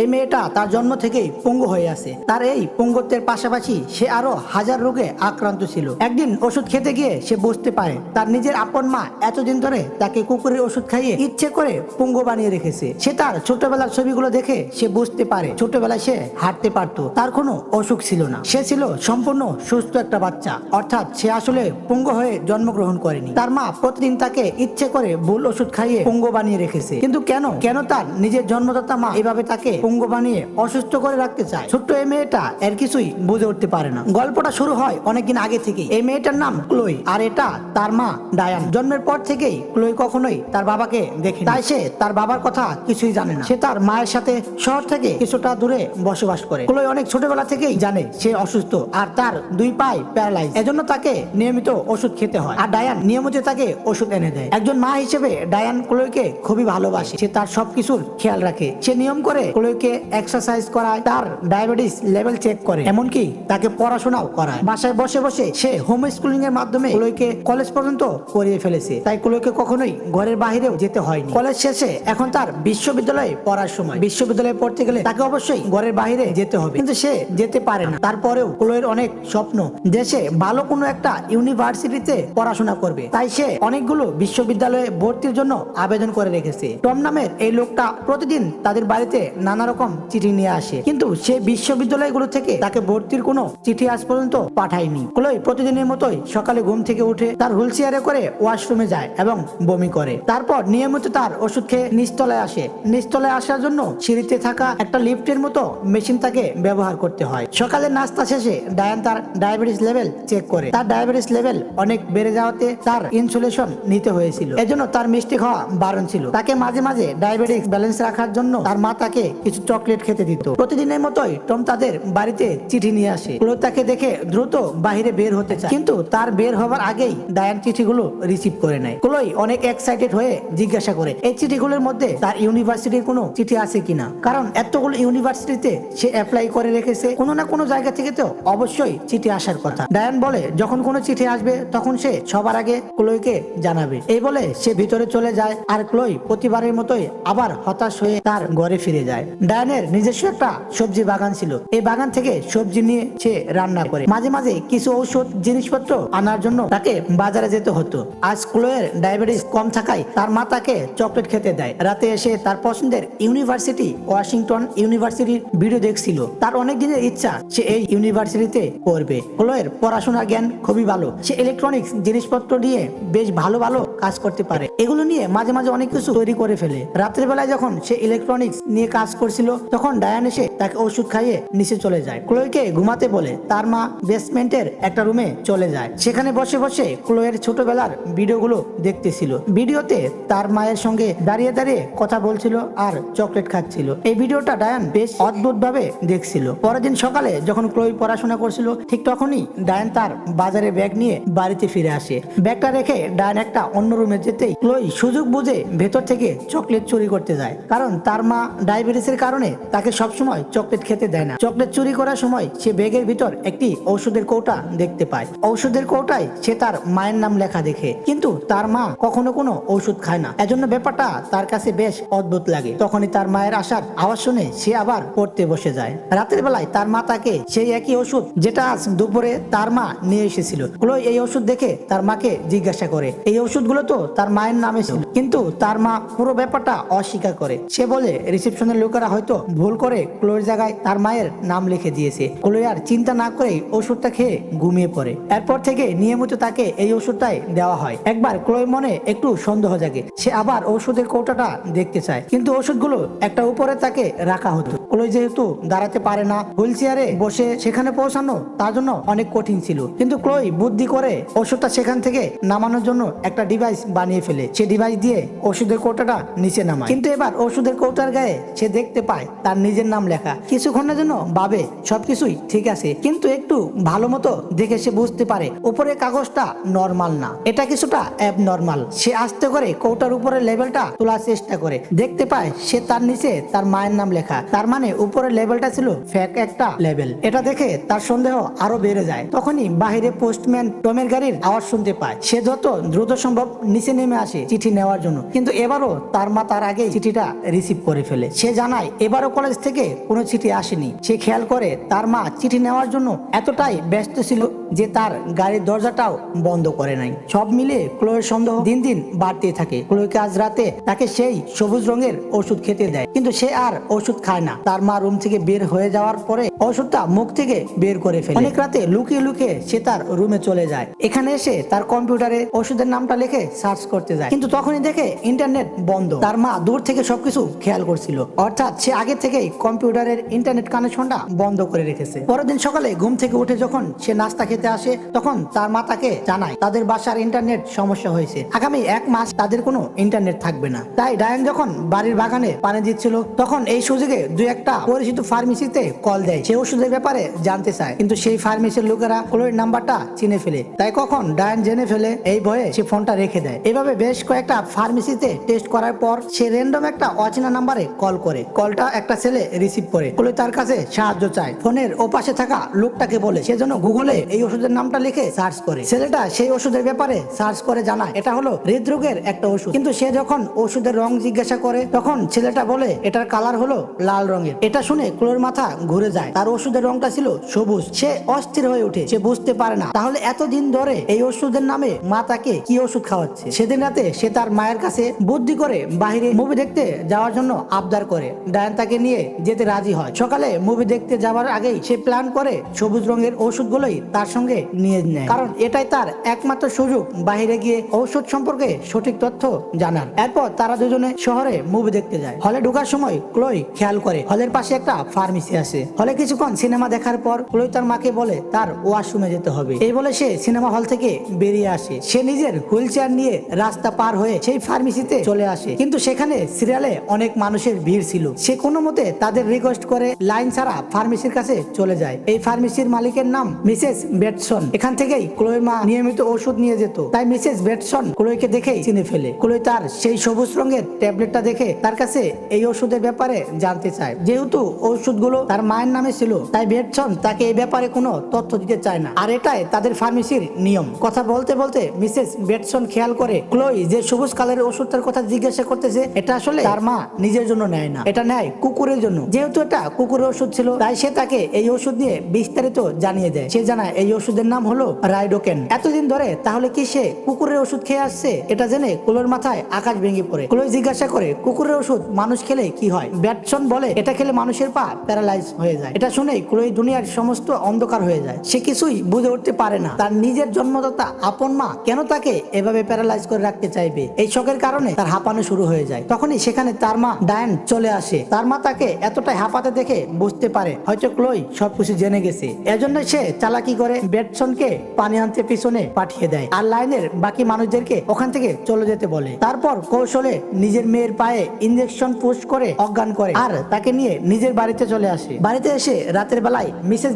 এই মেয়েটা তার জন্ম থেকেই পঙ্গু হয়ে আছে। তার এই পঙ্গুত্বের পাশাপাশি সে আরও হাজার রোগে আক্রান্ত ছিল। একদিন ওষুধ খেতে গিয়ে সে বুঝতে পারে, তার নিজের আপন মা এতদিন ধরে তাকে কুকুরের ওষুধ খাইয়ে ইচ্ছে করে পঙ্গু বানিয়ে রেখেছে। সে তার ছোটবেলার ছবিগুলো দেখে সে বুঝতে পারে, ছোটবেলায় সে হাঁটতে পারতো। তার কোনো অসুখ ছিল না। সে ছিল সম্পূর্ণ সুস্থ একটা বাচ্চা। অর্থাৎ সে আসলে পঙ্গু হয়ে জন্মগ্রহণ করেনি। তার মা প্রতিদিন তাকে ইচ্ছে করে ভুল ওষুধ খাইয়ে পঙ্গু বানিয়ে রেখেছে। কিন্তু কেন? কেন তার নিজের জন্মদাতা মা এভাবে তাকে পঙ্গু বানিয়ে অসুস্থ করে রাখতে চায়। ছোট্ট এই মেয়েটা এর কিছুই বুঝে উঠতে পারে না। গল্পটা শুরু হয় অনেকদিন আগে থেকে এই মেয়েটার নাম ক্লোই, আর এটা তার মা ডায়ান। জন্মের পর থেকেই ক্লোই কখনোই তার বাবাকে দেখে তাই সে তার বাবার কথা কিছুই জানে না। সে তার মায়ের সাথে শহর থেকে কিছুটা দূরে বসবাস করে। ক্লোই অনেক ছোটবেলা থেকেই জানে সে অসুস্থ, আর তার দুই পায়ে প্যারালাইজ এজন্য তাকে নিয়মিত ওষুধ খেতে হয়। আর ডায়ান নিয়মিত তাকে ওষুধ এনে দেয়। একজন মা হিসেবে ডায়ান ক্লোইকে খুবই ভালোবাসে। সে তার সবকিছুর খেয়াল রাখে। সে নিয়ম করে ক্লোইকে এক্সারসাইজ করায়, তার ডায়াবেটিস লেভেল চেক করে। এমনকি তাকে পড়াশোনাও করায়। বাসায় বসে বসে সে হোম স্কুলিং এর মাধ্যমে ক্লোইকে কলেজ পর্যন্ত করিয়ে ফেলেছে। তাই ক্লোইকে কখনোই ঘরের বাহিরেও যেতে হয়নি। কলেজ শেষে এখন তার বিশ্ববিদ্যালয়ে পড়ার সময়। বিশ্ববিদ্যালয়ে পড়তে গেলে তাকে অবশ্যই ঘরের বাইরে যেতে হবে। কিন্তু সে যেতে পারে না। তারপরেও ক্লোয়ের অনেক স্বপ্ন দেশে ভালো কোনো একটা ইউনিভার্সিটিতে পড়াশোনা করবে। তাই সে অনেকগুলো বিশ্ববিদ্যালয়ে ভর্তির জন্য আবেদন করে রেখেছে। টম নামের এই লোকটা প্রতিদিন তাদের বাড়িতে নানা রকম চিঠি নিয়ে আসে। কিন্তু সে বিশ্ববিদ্যালয়গুলো থেকে তাকে ভর্তির কোনো চিঠি আজ পর্যন্ত পাঠায়নি। ক্লোই প্রতিদিনের মতোই সকালে ঘুম থেকে উঠে তার হুইল চেয়ারে করে ওয়াশরুমে যায় এবং বমি করে। তারপর নিয়মিত তার ওষুধ খেয়ে নিচতলায় আসে। নিচতলায় আসার জন্য সিঁড়িতে থাকা একটা লিফটের মতো মেশিন তাকে ব্যবহার করতে হয়। সকালের নাস্তা শেষে ডায়ান তার ডায়াবেটিস লেভেল চেক করে। তার ডায়াবেটিস লেভেল অনেক বেড়ে যাওয়াতে তার ইনসুলেশন নিতে হয়েছিল। এজন্য তার মিষ্টি খাওয়া বারণ ছিল। তাকে মাঝে মাঝে ডায়াবেটিস ব্যালেন্স রাখার জন্য তার মা তাকে কিছু চকলেট খেতে দিত। প্রতিদিনের মতোই টম তাদের বাড়িতে চিঠি নিয়ে আসে। ক্লো তাকে দেখে দ্রুত বাহিরে বের হতে চায়। কিন্তু তার বের হবার আগেই ডায়ান চিঠিগুলো রিসিভ করে নেয়। ক্লোই অনেক এক্সাইটেড হয়ে জিজ্ঞাসা করে, এই চিঠিগুলোর মধ্যে তার ইউনিভার্সিটির কোনো চিঠি আছে কিনা? কারণ এতগুলো ইউনিভার্সিটিতে সে অ্যাপ্লাই করে রেখেছে। কোনো না কোনো জায়গা থেকে তো অবশ্যই চিঠি আসার কথা। ডায়ান বলে, যখন কোনো চিঠি আসবে, তখন সে সবার আগে ক্লোইকে জানাবে। এই বলে সে ভিতরে চলে যায় আর ক্লোই প্রতিবারের মতোই আবার হতাশ হয়ে তার ঘরে ফিরে যায়। ডায়ানের নিজস্ব একটা সবজি বাগান ছিল। এই বাগান থেকে সবজি নিয়ে সে রান্না করে। মাঝে মাঝে কিছু ঔষধ, জিনিসপত্র আনার জন্য তাকে বাজারে যেতে হতো। আজ ক্লোয়ের ডায়াবেটিস কম থাকায় তার মা তাকে চকলেট খেতে দেয়। রাতে এসে তার পছন্দের ইউনিভার্সিটি, ওয়াশিংটন ইউনিভার্সিটির ভিডিও দেখছিল। তার অনেক দিনের ইচ্ছা, সে এই ইউনিভার্সিটিতে পড়বে। ক্লোয়ের পড়াশোনার জ্ঞান খুবই ভালো। সে ইলেকট্রনিক্স জিনিসপত্র নিয়ে বেশ ভালো ভালো কাজ করতে পারে। এগুলো নিয়ে মাঝে মাঝে অনেক কিছু তৈরি করে ফেলে। রাত্রের বেলায় যখন সে ইলেকট্রনিক্স নিয়ে কাজ করছিল, তখন ডায়ান এসে তাকে ওষুধ খাইয়ে নিচে চলে যায়। ক্লোয়কে ঘুমাতে বলে, তার মা বেসমেন্টের একটা রুমে চলে যায়। সেখানে বসে বসে ক্লোয়ের ছোটবেলার ভিডিওগুলো দেখতেছিল। ভিডিওতে তার মায়ের সঙ্গে দাঁড়িয়ে দাঁড়িয়ে কথা বলছিল আর চকলেট খাচ্ছিল। এই ভিডিওটা ডায়ান বেশ অদ্ভুত ভাবে দেখছিল। পরের দিন সকালে যখন ক্লোই পড়াশোনা করছিল, ঠিক তখনই ডায়ান তার বাজারে ব্যাগ নিয়ে বাড়িতে ফিরে আসে। ব্যাগটা রেখে ডায়ান একটা অন্য রুমে যেতেই ক্লোই সুযোগ বুঝে ভেতর থেকে চকলেট চুরি করতে যায়। কারণ তার মা ডায়াবেটিসের কারণে তাকে সবসময় চকলেট খেতে দেয় না। চকলেট চুরি করার সময় সে ব্যাগের ভিতর একটি ঔষধের কৌটা দেখতে পায়। ঔষধের কৌটায় সে তার মায়ের নাম লেখা দেখে। কিন্তু তার মা কখনো কোনো ঔষধ খায় না। এজন্য ব্যাপারটা তার কাছে বেশ অদ্ভুত লাগে। তখনই তার মায়ের আসার আওয়াজ শুনে সে আবার পড়তে বসে যায়। রাতের বেলায় তার মা তাকে সেই একই ওষুধ যেটা আজ দুপুরে তার মা নিয়ে এসেছিল। ক্লোই এই ওষুধ দেখে তার মাকে জিজ্ঞাসা করে, এই ওষুধগুলো তো তার মায়ের নামে ছিল। কিন্তু তার মা পুরো ব্যাপারটা অস্বীকার করে। সে বলে, রিসেপশনের লোকেরা হয়তো ভুল করে ক্লোয়ের জায়গায় তার মায়ের নাম লিখে দিয়েছে। ক্লোই আর চিন্তা না করে ওষুধটা খেয়ে ঘুমিয়ে পড়ে। এরপর থেকে নিয়মিত তাকে এই ওষুধটাই দেওয়া হয়। একবার ক্লোয়ের মনে একটু সন্দেহ জাগে। সে আবার ওষুধের কৌটাটা দেখতে চায়। কিন্তু ওষুধগুলো একটা উপরে তাকে রাখা হতো। ক্লোই যেহেতু দাঁড়াতে পারে না, হুইল চেয়ারে বসে সেখানে পৌঁছানো তার জন্য অনেক কঠিন ছিল। কিন্তু ক্লোই বুদ্ধি করে ওষুধটা সেখান থেকে নামানোর জন্য একটা ডিভাইস বানিয়ে ফেলে। সে ডিভাইস দিয়ে ওষুধের কৌটাটা নিচে নামায়। কিন্তু এবার ওষুধের কৌটার গায়ে সে দেখতে পায় তার নিজের নাম লেখা। কিছুক্ষণের জন্য ভাবে সবকিছুই ঠিক আছে, কিন্তু একটু ভালো মতো দেখে সে বুঝতে পারে উপরের কাগজটা নর্মাল না। এটা কিছুটা অ্যাব নর্মাল সে আস্তে করে কৌটার উপরে লেভেলটা তোলার চেষ্টা করে। দেখতে পায় সে তার নিচে তার মায়ের নাম লেখা। তার মানে মানে উপরের লেভেলটা ছিল ফ্যাক একটা লেভেল। এটা দেখে তার সন্দেহ আরও বেড়ে যায়। তখনই বাহিরে পোস্টম্যান টমের গাড়ির আওয়াজ শুনতে পায়। সে যত দ্রুত সম্ভব নিচে নেমে আসে চিঠি নেওয়ার জন্য। কিন্তু এবারও তার মা তার আগে চিঠিটা রিসিভ করে ফেলে। সে জানায়, এবারও কলেজ থেকে কোনো চিঠি আসেনি। সে খেয়াল করে তার মা চিঠি নেওয়ার জন্য এতটাই ব্যস্ত ছিল যে তার গাড়ির দরজাটাও বন্ধ করে নাই। সব মিলে ক্লোয়ের সন্দেহ দিন দিন বাড়তে থাকে। ক্লোয়কে আজ রাতে তাকে সেই সবুজ রঙের ওষুধ খেতে দেয়? কিন্তু সে আর ওষুধ খায় না। তার মা রুম থেকে বের হয়ে যাওয়ার পরে ওষুধটা মুখ থেকে বের করে ফেলে। অনেক রাতে লুকিয়ে লুকিয়ে সে তার রুমে চলে যায়। এখানে এসে তার কম্পিউটারে ওষুধের নামটা লিখে সার্চ করতে যায়। কিন্তু তখনই দেখে ইন্টারনেট বন্ধ। তার মা দূর থেকে সবকিছু খেয়াল করছিল। অর্থাৎ সে আগে থেকেই কম্পিউটারের ইন্টারনেট কানেকশনটা বন্ধ করে রেখেছে। পরের দিন সকালে ঘুম থেকে উঠে যখন সে নাস্তা খেতে আসে, তখন তার মা তাকে জানায়, তাদের বাসার ইন্টারনেট সমস্যা হয়েছে। আগামী এক মাস তাদের কোনো ইন্টারনেট থাকবে না। তাই ডায়ান যখন বাড়ির বাগানে পানি দিচ্ছিল, তখন এই সুযোগে দুই একটা পরিচিত ফার্মেসিতে কল দেয়। সে ওষুধের ব্যাপারে জানতে চায়, কিন্তু সেই ফার্মেসির লোকেরা ক্লোয়ের নাম্বারটা চিনে ফেলে। তাই কখন ডায়ান জেনে ফেলে, এই ভয়ে সে ফোনটা রেখে দেয়। এভাবে বেশ কয়েকটা ফার্মেসিতে টেস্ট করার পর সে র্যান্ডম একটা অচেনা নাম্বারে কল করে। কলটা একটা ছেলে রিসিভ করে। ক্লোয় তার কাছে সাহায্য চায়। ফোনের ওপাশে থাকা লোকটাকে বলে সেজন্য গুগলে এই ওষুধের নামটা লিখে সার্চ করে। ছেলেটা সেই ওষুধের ব্যাপারে সার্চ করে জানায়। এটা হলো হৃদরোগের একটা ওষুধ। কিন্তু সে যখন ওষুধের রং জিজ্ঞাসা করে, তখন ছেলেটা বলে, এটার কালার হলো লাল রঙের। এটা শুনে ক্লোর মাথা ঘুরে যায়। তার ওষুধের রংটা ছিল সবুজ। সে অস্থির হয়ে ওঠে। সে বুঝতে পারে না। তাহলে এতদিন ধরে এই ওষুধের নামে মা তাকে কি ওষুধ খাওয়াচ্ছে? সেদিন রাতে সে তার মায়ের কাছে বুদ্ধি করে বাইরে মুভি দেখতে যাওয়ার জন্য আবদার করে। ডায়ান তাকে নিয়ে যেতে রাজি হয়। সকালে মুভি দেখতে যাওয়ার আগেই সে প্ল্যান করে সবুজ রঙের ওষুধগুলোই তার সঙ্গে নিয়ে নেয়। কারণ এটাই তার একমাত্র সুযোগ বাইরে গিয়ে ঔষধ সম্পর্কে সঠিক তথ্য জানার। এরপর তারা দুজনে শহরে মুভি দেখতে যায়। হলে ঢোকার সময় ক্লোই খেয়াল করে। হলের পাশে একটা ফার্মেসি আছে। হলে কিছুক্ষণ সিনেমা দেখার পর ক্লোই তার মাকে বলে তার ওয়াশরুমে যেতে হবে। এই বলে সে সিনেমা হল থেকে বেরিয়ে আসে। সে নিজের হুইল নিয়ে রাস্তা পার হয়ে সেই ফার্মেসিতে চলে আসে। কিন্তু সেখানে সিরিয়ালে অনেক মানুষের ভিড় ছিল। সে কোনো মতে তাদের রিকোয়েস্ট করে লাইন ছাড়া ফার্মেসির কাছে চলে যায়। এই ফার্মেসির মালিকের নাম মিসেস বেটসন। এখান থেকেই ক্লোয়ের মা নিয়মিত ওষুধ নিয়ে যেত। তাই মিসেস বেটসন ক্লোয়কে দেখেই চিনে ফেলে। ক্লোয় তার সেই সবুজ রঙের ট্যাবলেটটা দেখে তার কাছে এই ওষুধের ব্যাপারে জানতে চায়। যেহেতু ওষুধগুলো তার মায়ের নামে ছিল, তাই বেটসন তাকে এই ব্যাপারে কোনো তথ্য দিতে চায় না। আর এটাই তাদের ফার্মেসির নিয়ম। কথা বলতে বলতে মিসেস বেটসন খেয়াল করে ক্লোই যে সবুজ কালারের ওষুধটার কথা জিজ্ঞাসা করতেছে, এটা আসলে তার মা নিজের জন্য নেয় না। এটা নেয় কুকুরের জন্য। যেহেতু এটা কুকুরের ওষুধ ছিল, তাই সে তাকে এই ওষুধ নিয়ে বিস্তারিত জানিয়ে দেয়। সে জানায় এই ওষুধের নাম হলো রাইডোকেন। এতদিন ধরে তাহলে কি সে কুকুরের ওষুধ খেয়ে আসছে? এটা জেনে কুলোর মাথায় আকাশ ভেঙে পড়ে। কুলোই জিজ্ঞাসা করে, কুকুরের ওষুধ মানুষ খেলে কি হয়? ব্যাটসন বলে, এটা খেলে মানুষের পা প্যারালাইজ হয়ে যায়। এটা শুনে কুলোই দুনিয়ার সমস্ত অন্ধকার হয়ে যায়। সে কিছুই বুঝে উঠতে পারে না। তার নিজের জন্মদাতা আপন মা কেন তাকে এভাবে প্যারালাইজ করে রাখতে চাইবে? এই শখের কারণে তার হাঁপানো শুরু হয়ে যায়। তখনই সেখানে তার মা ডায়ান চলে আসে। তার মা তাকে এতটাই হাঁপাতে দেখে বুঝতে পারে। হয়তো ক্লোই সবকিছু জেনে গেছে। এজন্য সে চালাকি করে বেটসনকে পানি আনতে পিছনে পাঠিয়ে দেয় আর লাইনের বাকি মানুষদেরকে ওখান থেকে চলে যেতে বলে। তারপর কৌশলে নিজের মেয়ের পায়ে ইঞ্জেকশন করে অজ্ঞান করে আর তাকে নিয়ে নিজের বাড়িতে চলে আসে। বাড়িতে এসে রাতের বেলায় মিসেস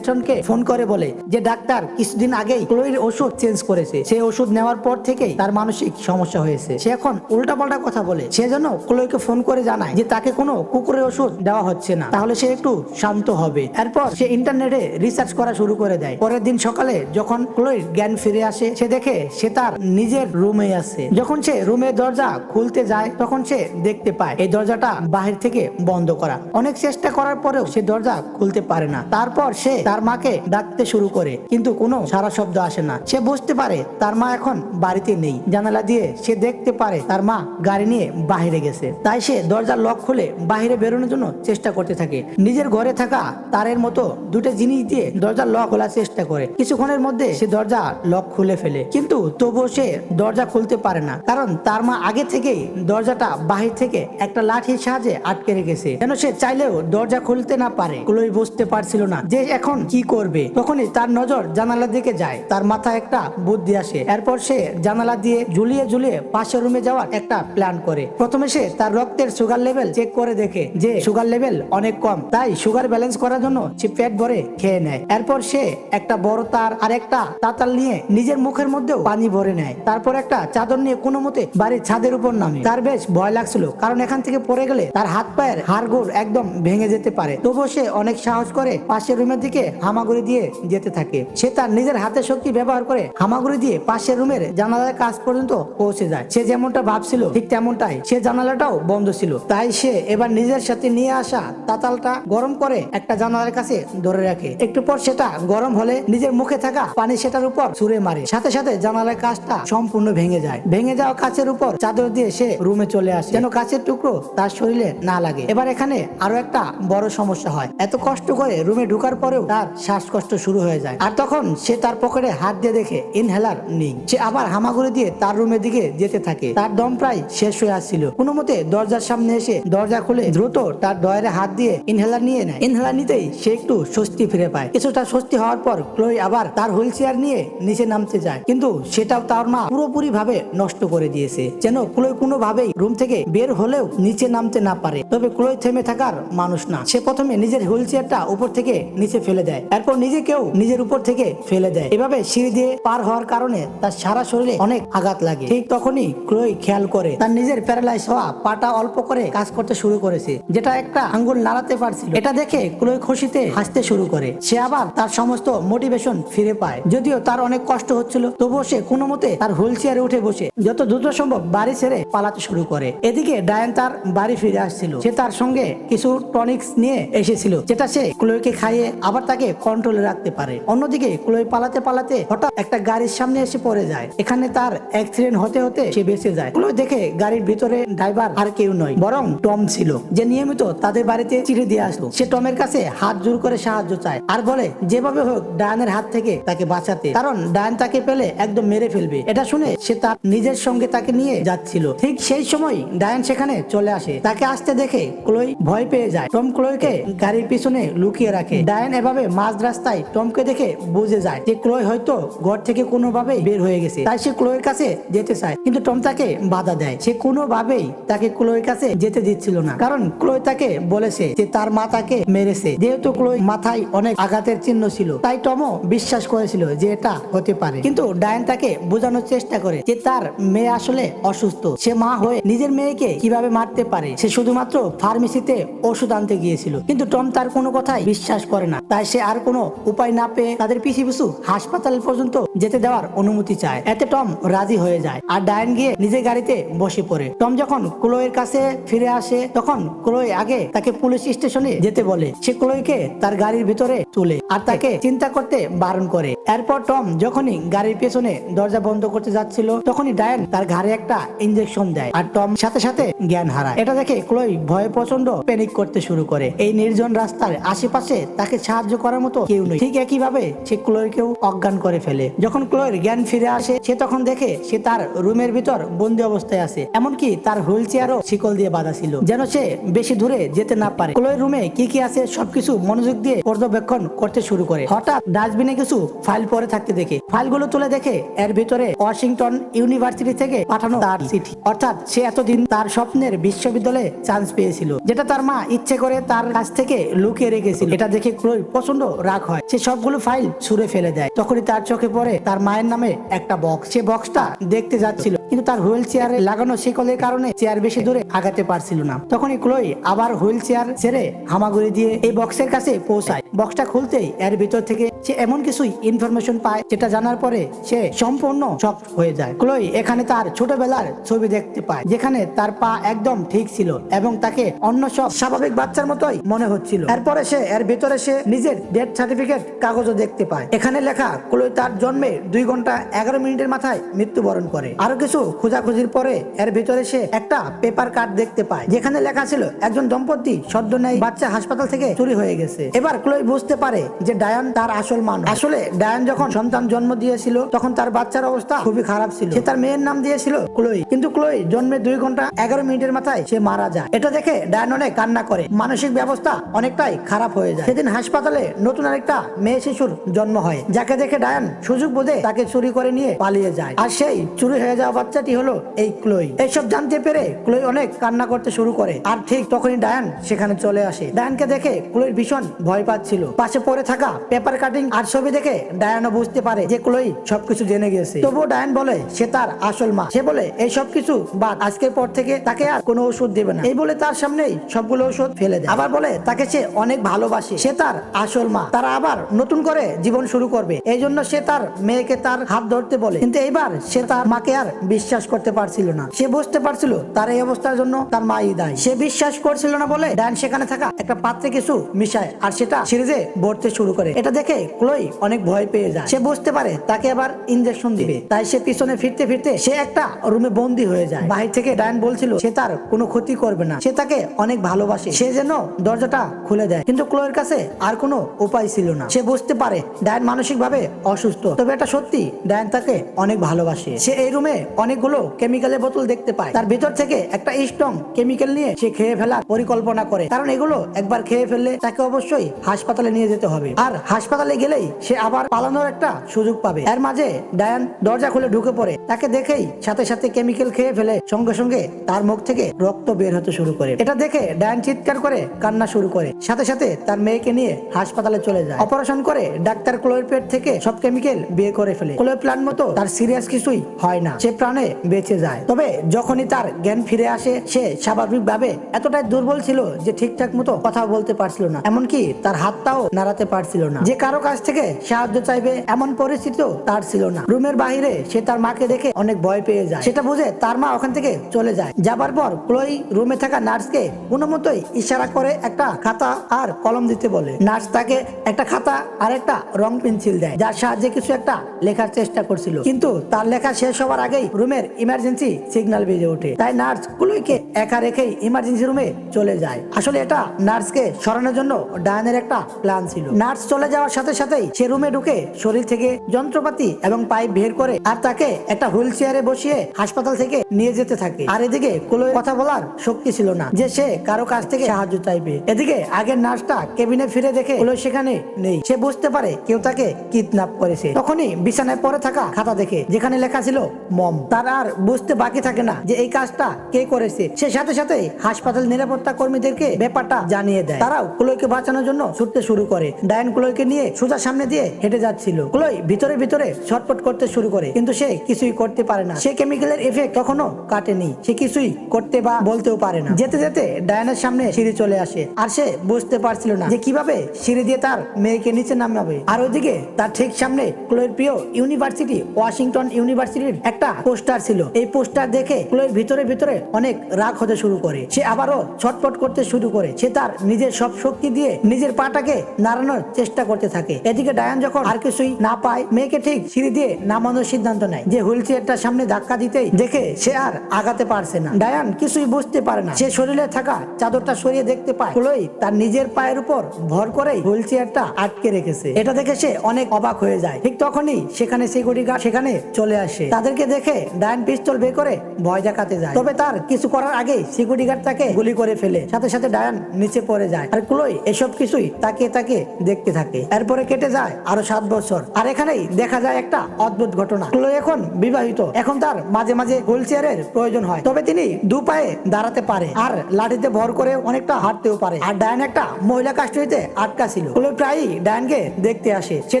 ফোন করে বলে যে ডাক্তার কিছুদিন আগেই ক্লোইর ওষুধ চেঞ্জ করেছে। সে ওষুধ নেওয়ার পর থেকেই তার মানসিক সমস্যা হয়েছে। সে এখন উল্টাপাল্টা কথা বলে। সেজন্য ক্লোইকে ফোন করে জানায় যে তাকে কোনো কুকুরের ওষুধ দেওয়া হচ্ছে না। তাহলে সে একটু শান্ত হবে। এরপর সে ইন্টারনেটে রিসার্চ করা শুরু করে দেয়। পরের দিন সকালে যখন ক্লোইর জ্ঞান ফিরে আসে, সে দেখে সে তার নিজের রুমে আছে। যখন সে রুমের দরজা খুলতে যায়, তখন সে দেখতে পায় এই দরজাটা বাহির থেকে বন্ধ করা। অনেক চেষ্টা করার পরেও সে দরজা খুলতে পারে না। তারপর সে তার মাকে ডাকতে শুরু করে, কিন্তু কোনো সারা শব্দ আসে না। সে বুঝতে পারে তার মা এখন বাড়িতে নেই। জানালা দিয়ে সে দেখতে পারে তার মা গাড়ি নিয়ে বাহিরে গেছে। তাই সে দরজার লক খুলে বাহিরে বেরোনোর জন্য চেষ্টা করতে থাকে। নিজের ঘরে থাকা তারের মতো দুটো জিনিস দিয়ে দরজার লক খোলার চেষ্টা করে। কিছুক্ষণের মধ্যে সে দরজা লক খুলে ফেলে। কিন্তু তবুও সে দরজা খুলতে পারে না, কারণ তার মা আগে থেকেই দরজাটা বাহির থেকে একটা লাঠির সাহায্যে আটকে রেখেছে। যেন সে চাইলেও দরজা খুলতে না পারে কুলোই বুঝতে পারছিল না যে এখন কি করবে। তখনই তার নজর জানালার দিকে যায়, তার মাথায় একটা বুদ্ধি আসে। এরপর সে জানালা দিয়ে ঝুলিয়ে ঝুলিয়ে পাশের রুমে যাওয়ার একটা প্ল্যান করে। প্রথমে সে তার রক্তের সুগার লেভেল চেক করে দেখে যে সুগার লেভেল অনেক কম, তাই সুগার ব্যালেন্স করার জন্য সে পেট ভরে খেয়ে নেয়। এরপর সে একটা বড় তার আর একটা তাতাল নিয়ে নিজের মুখের মধ্যেও পানি ভরে নেয়। তারপর একটা চাদর নিয়ে কোনো মতে বাড়ির ছাদের উপর নামে। তার বেশ ভয় লাগছিল, কারণ এখান থেকে পড়ে গেলে তার হাত পায়ের হাড়গোড় একদম ভেঙে যেতে পারে। তবুও সে অনেক সাহস করে পাশের রুমের দিকে হামাগুড়ি দিয়ে যেতে থাকে। সে তার নিজের হাতের শক্তি ব্যবহার করে হামাগুড়ি দিয়ে পাশের রুমের জানালার কাজ পর্যন্ত পৌঁছে যায়। সে যেমনটা ভাবছিল, ঠিক তেমনটাই সে জানালাটাও বন্ধ ছিল। তাই সে এবার নিজের সাথে নিয়ে আসা তাতালটা গরম করে একটা জানালার কাছে ধরে রাখে। একটু পর সেটা গরম হলে নিজের মুখে থাকা পানি সেটার উপর ছুঁড়ে মারে। সাথে সাথে জানালার কাজটা সম্পূর্ণ ভেঙে যায়। ভেঙে যাওয়া কাছের উপর চাদর দিয়ে সে রুমে চলে আসে। যেন কাছের টুকরো তার শরীরে না লাগে। এবার এখানে আরও একটা বড় সমস্যা হয়। এত কষ্ট করে রুমে ঢুকার পরেও তার শ্বাসকষ্ট শুরু হয়ে যায়। আর তখন সে তার পকেটে হাত দিয়ে দেখে ইনহেলার নেই। সে আবার হামাগুড়ি দিয়ে তার রুমের দিকে যেতে থাকে। তার দম প্রায় শেষ হয়ে আসছিল। কোনো মতে দরজার সামনে এসে দরজা খুলে দ্রুত তার ডয়ারে হাত দিয়ে ইনহেলার নিয়ে নেয়। ইনহেলার নিতেই সে একটু স্বস্তি ফিরে পায়। কিছুটা স্বস্তি হওয়ার পর ক্লোই আবার তার হুইল চেয়ার নিয়ে নিচে নামতে যায়। কিন্তু সেটাও তার মা পুরোপুরি ভাবে নষ্ট করে দিয়েছে, যেন ক্লোই কোনোভাবেই রুম থেকে বের হলেও নিচে নামতে না পারে। তবে ক্লোই থেমে থাকার মানুষ না। সে প্রথমে নিজের হুইল চেয়ারটা উপর থেকে নিচে ফেলে দেয়, এরপর নিজেকেও নিজের উপর থেকে ফেলে দেয়। এভাবে সিঁড়ি দিয়ে পার হওয়ার কারণে তার সারা শরীরে অনেক আঘাত লাগে। ঠিক তখনই ক্লোই খেয়াল করে, তার নিজের প্যারালাইজ হওয়া পাটা অল্প করে কাজ করতে শুরু করেছে, যেটা একটা আঙ্গুল নাড়াতে পারছিল। এটা দেখে ক্লোই খুশিতে হাসতে শুরু করে। সে আবার তার সমস্ত মোটিভেশন ফিরে পায়। যদিও তার অনেক কষ্ট হচ্ছিল, তবুও সে কোনো মতে তার হুইল চেয়ারে উঠে বসে যত দ্রুত সম্ভব বাড়ি ছেড়ে পালাতে শুরু করে। এদিকে ডায়ান তার বাড়ি ফিরে আসছিল। সে তার সঙ্গে কিছু টনিক্স নিয়ে এসেছিল, যেটা সে ক্লোইকে খাইয়ে আবার তাকে কন্ট্রোলে রাখতে পারে। অন্যদিকে ক্লোই পালাতে পালাতে হঠাৎ একটা গাড়ির সামনে এসে পড়ে যায়। এখানে তার অ্যাক্সিডেন্ট হতে হতে সে বেঁচে যায়। ক্লোই দেখে গাড়ির ভিতরে ড্রাইভার আর কেউ নয়, বরং টম ছিল, যে নিয়মিত তাদের বাড়িতে চিঠি দিয়ে আসতো। সে টমের কাছে হাত জোর করে সাহায্য চায় আর বলে, যেভাবে হোক, ডায়ানের হাত থেকে তাকে বাঁচাতে। কারণ ডায়ান তাকে পেলে একদম মেরে ফেলবে। এটা শুনে সে তার নিজের সঙ্গে তাকে নিয়ে যাচ্ছিল। ঠিক সেই সময় ডায়ান সেখানে চলে আসে। তাকে আসতে দেখে ক্লোই ভয় পেয়ে যায়। টম ক্লোইকে গাড়ির পিছনে লুকিয়ে রাখে। ডায়ান এভাবে মাঝ রাস্তায় টমকে দেখে বুঝে যায় যে ক্লোই হয়তো ঘর থেকে কোনোভাবেই বের হয়ে গেছে। তাই সে ক্লোয়ের কাছে যেতে চায়। কিন্তু টম তাকে বাধা দেয়। সে কোনোভাবেই তাকে ক্লোয়ের কাছে যেতে দিচ্ছিল না। কারণ ক্লোই তাকে বলেছে যে তার মা তাকে মেরেছে। যেহেতু ক্লোই মাথায় অনেক আঘাতের চিহ্ন ছিল। তাই টমও বিশ্বাস করেছিল যে এটা হতে পারে। কিন্তু ডায়ান তাকে বোঝানোর চেষ্টা করে যে তার মেয়ে আসলে অসুস্থ। সে মা হয়ে নিজের মেয়েকে কীভাবে মারতে পারে? সে শুধুমাত্র ফার্মেসিতে ওষুধ আনতে গিয়েছিল। কিন্তু টম তার কোনো কথাই বিশ্বাস করে না। তাই সে আর কোনো উপায় না পেয়ে তাদের পিছু পিছু হাসপাতাল পর্যন্ত যেতে দেওয়ার অনুমতি চায়। এতে টম রাজি হয়ে যায় আর ডায়ান গিয়ে নিজের গাড়িতে বসে পড়ে। টম যখন ক্লোয়ের কাছে ফিরে আসে, তখন ক্লোয় আগে তাকে পুলিশ স্টেশনে যেতে বলে। সে ক্লোয়কে তার গাড়ির ভিতরে তুলে আর তাকে চিন্তা করতে বারণ করে। এরপর টম যখনই গাড়ির পেছনে দরজা বন্ধ করতে যাচ্ছিল, তখনই ডায়ান তার ঘাড়ে একটা ইঞ্জেকশন দেয় আর টম সাথে সাথে জ্ঞান হারায়। এটা দেখে ক্লোই ভয়ে প্রচণ্ড প্যানিক করতে শুরু করে। এই নির্জন রাস্তার আশেপাশে তাকে সাহায্য করার মতো কেউ নেই। ঠিক একইভাবে সে ক্লোয়কেও অজ্ঞান করে ফেলে। যখন ক্লোয়ের জ্ঞান ফিরে আসে, সে তখন দেখে সে তার রুমের ভিতর বন্দি অবস্থায় আছে। এমনকি তার হুইল চেয়ারও শিকল দিয়ে বাঁধা ছিল, যেন সে বেশি দূরে যেতে না পারে। ক্লোয়ের রুমে কি কি আছে সবকিছু মনোযোগ দিয়ে পর্যবেক্ষণ করতে শুরু করে। হঠাৎ ডাস্টবিনে কিছু ফাইল পরে থাকতে দেখে। ফাইলগুলো তুলে দেখে এর ভিতরে ওয়াশিংটন ইউনিভার্সিটি থেকে পাঠানো তার চিঠি। অর্থাৎ সে এতদিন তার স্বপ্নের বিশ্ববিদ্যালয়ে চান্স পেয়েছিল, যেটা তার মা ইচ্ছে করে তার কাছ থেকে লুকিয়ে রেখেছিল। এটা দেখে ক্লোই প্রচণ্ড রাগ হয়। সে সবগুলো ফাইল ছুঁড়ে ফেলে দেয়। তখনই তার চোখে পড়ে তার মায়ের নামে একটা বক্স। সে বক্সটা দেখতে যাচ্ছিল, কিন্তু তার হুইল চেয়ারে লাগানো শিকলের কারণে চেয়ার বেশি দূরে আগাতে পারছিল না। তখনই ক্লোই আবার হুইল চেয়ার ছেড়ে হামাগুড়ি দিয়ে এই বক্সের কাছে পৌঁছায়। বক্সটা খুলতেই এর ভিতর থেকে সে এমন কিছুই ইনফরমেশন পায় যেটা জানার পরে সে সম্পূর্ণ শক হয়ে যায়। ক্লোই এখানে তার ছোটবেলার ছবি দেখতে পায়, যেখানে তার পা একদম ঠিক ছিল এবং তাকে অন্য সব স্বাভাবিক বাচ্চার মতোই মনে হচ্ছিল। এরপরে সে, এর ভিতরে সে নিজের ডেথ সার্টিফিকেট কাগজও দেখতে পায়। এখানে লেখা ক্লোই তার জন্মে দুই ঘণ্টা এগারো মিনিটের মাথায় মৃত্যুবরণ করে। আরও কিছু খোঁজাখুঁজির পরে এর ভিতরে সে একটা পেপার কার্ড দেখতে পায়, যেখানে লেখা ছিল, একজন দম্পতি সদ্য নেই, বাচ্চা হাসপাতাল থেকে চুরি হয়ে গেছে। এবার ক্লোই বুঝতে পারে যে ডায়ান তার আসল আসলে ডায়ান যখন সন্তান জন্ম দিয়েছিল, তখন তার বাচ্চার অবস্থা খুবই খারাপ ছিল। সে তার মেয়ের নাম দিয়েছিল ক্লোই। কিন্তু ক্লোই জন্মে দুই ঘণ্টা এগারো মিনিটের মাথায় সে মারা যায়। এটা দেখে ডায়ান অনেক কান্না করে। মানসিক ব্যবস্থা অনেকটাই খারাপ হয়ে যায়। সেদিন হাসপাতালে নতুন আরেকটা মেয়ে শিশুর জন্ম হয়। যাকে দেখে ডায়ান সুযোগ বোধে তাকে চুরি করে নিয়ে পালিয়ে যায়। আর সেই চুরি হয়ে যাওয়া বাচ্চাটি হলো এই ক্লোই। এইসব জানতে পেরে ক্লোই অনেক কান্না করতে শুরু করে। আর ঠিক তখনই ডায়ান সেখানে চলে আসে। ডায়ানকে দেখে ক্লোই ভীষণ ভয় পাচ্ছিল। পাশে পড়ে থাকা পেপার কাটিং আর আর ছবি দেখে ডায়ানও বুঝতে পারে যে ক্লোই সবকিছু জেনে গেছে তবুও ডায়ান বলে, সে তার আসল মা। সে বলে, এই সব কিছু বাদ, আজকের পর থেকে তাকে আর কোনো ওষুধ দেবে না। এই বলে তার সামনেই সবগুলো ওষুধ ফেলে দেয়। আবার বলে, তাকে সে অনেক ভালোবাসে, সে তার আসল মা। তারা আবার নতুন করে জীবন শুরু করবে। এই জন্য সে তার মেয়েকে তার হাত ধরতে বলে। কিন্তু এইবার সে তার মাকে আর বিশ্বাস করতে পারছিল না। সে বুঝতে পারছিল তার এই অবস্থার জন্য তার মাই দায়। সে বিশ্বাস করছিল না বলে ডায়ান সেখানে থাকা একটা পাত্রে কিছু মিশায়, আর সেটা সিরিজে ভরতে শুরু করে। এটা দেখে ক্লোই অনেক ভয় পেয়ে যায়। সে বুঝতে পারে, তাকে আবার ইনজেকশন দিবে। তাই সে পিছনে ফিরতে ফিরতে সে একটা রুমে বন্দি হয়ে যায়। বাহির থেকে ডায়ন বলছিল, সে তার কোনো ক্ষতি করবে না। সে তাকে অনেক ভালোবাসে। সে যেন দরজাটা খুলে দেয়। কিন্তু ক্লোয়ের কাছে আর কোনো উপায় ছিল না। সে বুঝতে পারে, ডায়ন মানসিক ভাবে অসুস্থ। তবে এটা সত্যি, ডায়ন তাকে অনেক ভালোবাসে। সে এই রুমে অনেকগুলো কেমিক্যালের বোতল দেখতে পায়। তার ভিতর থেকে একটা স্ট্রং কেমিক্যাল নিয়ে সে খেয়ে ফেলার পরিকল্পনা করে। কারণ এগুলো একবার খেয়ে ফেললে তাকে অবশ্যই হাসপাতালে নিয়ে যেতে হবে। আর হাসপাতালে গেলেই সে আবার পালানোর একটা সুযোগ পাবে। এর মাঝে ডায়ান দরজা খুলে ঢুকে পড়ে। তাকে দেখেই সাথে সাথে কেমিক্যাল খেয়ে ফেলে সঙ্গে সঙ্গে তার মুখ থেকে রক্ত বের হতে শুরু করে। এটা দেখে ডায়ান চিৎকার করে কান্না শুরু করে। সাথে সাথে তার মেয়েকে নিয়ে হাসপাতালে চলে যায়। অপারেশন করে ডাক্তার ক্লোয়ের পেট থেকে সব কেমিক্যাল বের করে ফেলে। ক্লোয়ের প্ল্যান মতো তার সিরিয়াস কিছুই হয় না। সে প্রাণে বেঁচে যায়। তবে যখনই তার জ্ঞান ফিরে আসে, সে স্বাভাবিক ভাবে এতটাই দুর্বল ছিল যে ঠিকঠাক মতো কথা বলতে পারছিল না। এমনকি তার হাতটাও নাড়াতে পারছিল না। যে কারও কাছ থেকে সাহায্য চাইবে এমন পরিস্থিতিও তার ছিল না। রুমের বাইরে সে তার মাকে দেখে অনেক ভয় পেয়ে যায়। সেটা বুঝে তার মা ওখান থেকে চলে যায়। যাবার পর ক্লোই রুমে থাকা নার্সকে কোনো মতোই ইশারা করে একটা খাতা আর কলম দিতে বলে। নার্স তাকে একটা খাতা আর একটা রং পেন্সিল দেয়, যার সাহায্যে কিছু একটা লেখার চেষ্টা করছিল। কিন্তু তার লেখা শেষ হওয়ার আগেই রুমের ইমার্জেন্সি সিগন্যাল বেজে ওঠে। তাই নার্স ক্লোইকে একা রেখেই ইমার্জেন্সি রুমে চলে যায়। আসলে এটা নার্সকে সরানোর জন্য ডায়ানের একটা প্ল্যান ছিল। নার্স চলে যাওয়ার সাথে সাথে সাথেই সে রুমে ঢুকে শরীর থেকে যন্ত্রপাতি এবং পাইপ বের করে আর তাকে একটা হুইল চেয়ারে বসিয়ে হাসপাতাল থেকে নিয়ে যেতে থাকে। আর এদিকে কোনো কথা বলার শক্তি ছিল না যে সে কারও কাছ থেকে সাহায্য চাইবে। এদিকে আগের নার্সটা কেবিনে ফিরে দেখে কোনো সেখানে নেই। সে বুঝতে পারে কেউ তাকে কিডন্যাপ করেছে। তখনই বিছানায় পড়ে থাকা খাতা দেখে যেখানে লেখা ছিল মম। তার আর বুঝতে বাকি থাকে না যে এই কাজটা কে করেছে। সে সাথে সাথে হাসপাতাল নিরাপত্তা কর্মীদেরকে ব্যাপারটা জানিয়ে দেয়। তারাও কুলোইকে বাঁচানোর জন্য ছুটতে শুরু করে। ডায়ন কুলোইকে নিয়ে সোজা সামনে দিয়ে হেঁটে যাচ্ছিল। কুলোই ভিতরে ভিতরে ছটপট করতে শুরু করে, কিন্তু সে কিছুই করতে পারে না। সে কেমিক্যালের এফেক্ট কখনো কাটেনি। সে কিছুই করতে বা বলতেও পারে না। যেতে যেতে ডায়নের সামনে সিঁড়ি চলে আসে, আর সে বুঝতে পারছিল না যে কীভাবে সিঁড়ি দিয়ে তার মেয়েকে নিচে নামাবে। আর ওইদিকে তার ঠিক সামনে ক্লোয়ের প্রিয় ইউনিভার্সিটি, ওয়াশিংটন ইউনিভার্সিটির একটা পোস্টার ছিল। এই পোস্টার দেখে ক্লোয়ের ভিতরে ভিতরে অনেক রাগ হতে শুরু করে। সে আবারও ছটপট করতে শুরু করে। সে তার নিজের সব শক্তি দিয়ে নিজের পাটাকে নাড়ানোর চেষ্টা করতে থাকে। এদিকে ডায়ান যখন আর কিছুই না পায়, মেয়েকে ঠিক সিঁড়ি দিয়ে নামানোর সিদ্ধান্ত নেয়। যে হুইল চেয়ারটার সামনে ধাক্কা দিতেই দেখে সে আর আগাতে পারছে না। ডায়ান কিছুই বুঝতে পারে না। সে শরীরে থাকা চাদরটা সরিয়ে দেখতে পায় ক্লোই তার নিজের পায়ের উপর ভর করেই হুইল চেয়ারটা আটকে রেখেছে। এটা দেখে সে অনেক অবাক হয়ে যায়। ঠিক তখনই সেখানে সিকিউরিটি গার্ড সেখানে চলে আসে। তাদেরকে দেখে ডায়ান পিস্তল বের করে ভয় দেখাতে যায়। তবে তার কিছু করার আগে সিকিউরিটি গার্ড তাকে গুলি করে ফেলে। সাথে সাথে ডায়ান নিচে পড়ে যায়। আর ক্লোই এসব কিছুই তাকে তাকে দেখতে থাকে। এরপরে কেটে যায় আরও সাত বছর। আর এখানেই দেখা যায় একটা অদ্ভুত ঘটনা। ক্লোই এখন বিবাহিত। এখন তার মাঝে মাঝে হুইল চেয়ারের প্রয়োজন হয়। তবে তিনি দু পায়ে দাঁড়াতে পারে আর লাঠিতে ভর করে অনেকটা হাঁটতেও পারে। আর ডায়ান একটা মহিলা কাস্টডিতে আটকা ছিল। ক্লোই প্রায়ই ডায়ানকে দেখতে আসে। সে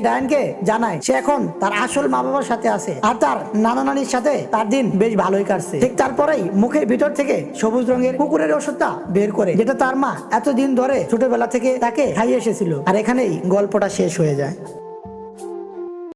ডায়ানকে জানায়, সে এখন তার আসল মা বাবার সাথে আছে। আর তার নানা নানির সাথে তার দিন বেশ ভালোই কাটছে। ঠিক তারপরেই মুখের ভিতর থেকে সবুজ রঙের কুকুরের ওষুধটা বের করে। যেটা তার মা এতদিন ধরে ছোটবেলা থেকে তাকে খাইয়ে এসেছিল। আর এখানেই গল্পটা শেষ হয়ে যায়।